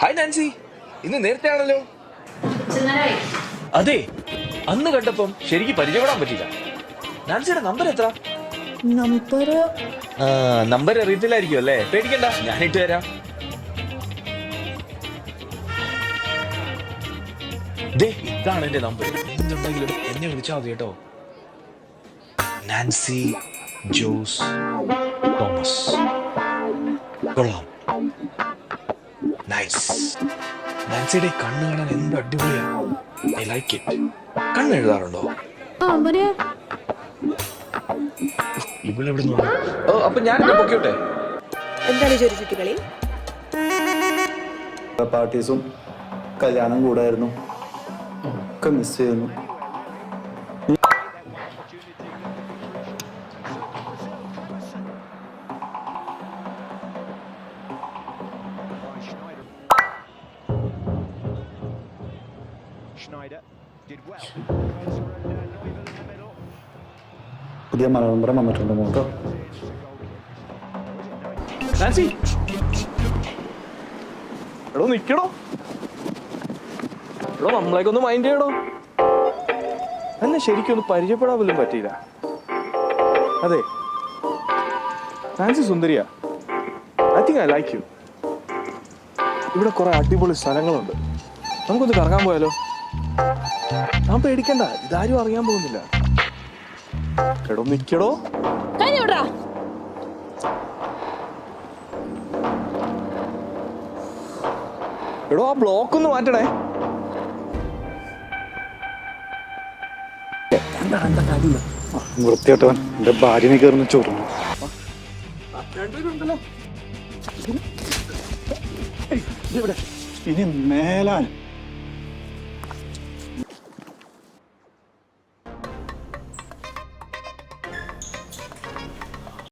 Hi Nancy ഇന്ന് നേരത്തെ ആണല്ലോ അതെ അന്ന് കണ്ടപ്പം ശരിക്ക് പരിചയപ്പെടാൻ പറ്റില്ല നാൻസിയുടെ നമ്പർ എത്ര? നമ്പർ നമ്പർ അറിയത്തില്ലായിരിക്കും അല്ലേ? പേടിക്കണ്ട ഞാൻ ഇട്ട് തരാം. ഇതാണ് എന്റെ നമ്പർ എന്തുണ്ടെങ്കിലും എന്നെ വിളിച്ചാൽ മതി കേട്ടോ. നാൻസി ജോസ് തോമസ് കൊള്ളാം. നാൻസിയുടെ കണ്ണ് കാണാൻ എന്ത് അടിപൊളിയാ. ഐ ലൈക്ക് ഇറ്റ് കണ്ണ് എഴുതാറുണ്ടോ ഇവിടെ ഓ അപ്പൊ ഞാൻ പൊക്കോട്ടെ എന്താണ് ഈ ചുരുചുറ്റുകളി പാർട്ടീസും കല്യാണം കൂടായിരുന്നു. ഒക്കെ മിസ് ചെയ്യുന്നു. പുതിയ മലയാളം വന്നിട്ടുണ്ട് മോട്ടോ. നാൻസി എടോ നിക്കടോ. എടോ നമ്മളേക്ക് ഒന്ന് മൈൻഡ് ചെയ്യടോ. എന്നെ ശരിക്കും ഒന്ന് പരിചയപ്പെടാൻ പോലും പറ്റിയില്ല. അതെ. Nancy സുന്ദരിയാ. I think I like you ഇവിടെ കുറെ അടിപൊളി സ്ഥലങ്ങളുണ്ട്. നമുക്കൊന്ന് കറങ്ങാൻ പോയാലോ? ഞാൻ പേടിക്കണ്ട. ഇതാരും അറിയാൻ പോകുന്നില്ല. എടോ നിക്കടോ. കഴിഞ്ഞ വിടാ എടോ ആ ബ്ലോക്ക് ഒന്ന് മാറ്റണേ. വൃത്തിയായിട്ടവൻ എന്റെ ഭാര്യനെ കയറുന്ന ചോറുന്നു ഇനി മേലാൽ